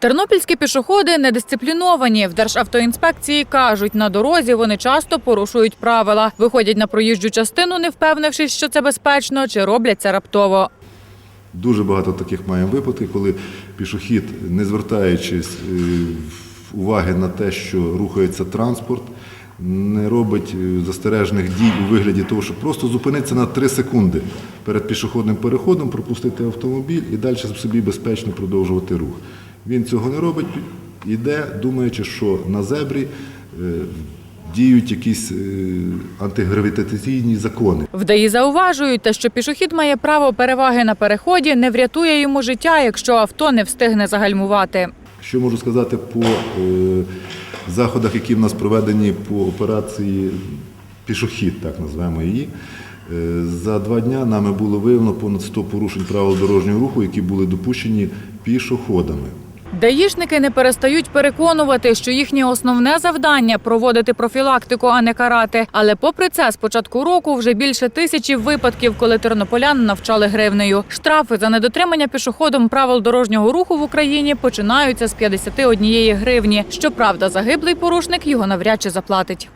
Тернопільські пішоходи недисципліновані. В Державтоінспекції кажуть, на дорозі вони часто порушують правила, виходять на проїжджу частину, не впевнившись, що це безпечно, чи роблять це раптово. Дуже багато таких маємо випадків, коли пішохід, не звертаючись е, уваги на те, що рухається транспорт, не робить е, застережних дій у вигляді того, щоб просто зупинитися на 3 секунди перед пішохідним переходом, пропустити автомобіль і далі собі безпечно продовжувати рух. Він цього не робить, іде, думаючи, що на зебрі е, діють якісь е, антигравітаційні закони. В ДАІ зауважують, те, що пішохід має право переваги на переході, не врятує йому життя, якщо авто не встигне загальмувати. Що можу сказати по е, заходах, які в нас проведені по операції пішохід, так називаємо її. За два дня нами було виявлено понад 100 порушень правил дорожнього руху, які були допущені пішоходами. Даїшники не перестають переконувати, що їхнє основне завдання проводити профілактику, а не карати. Але попри це, з початку року вже більше тисячі випадків, коли тернополян навчали гривнею. Штрафи за недотримання пішоходом правил дорожнього руху в Україні починаються з 51 гривні. Щоправда, загиблий порушник його навряд чи заплатить.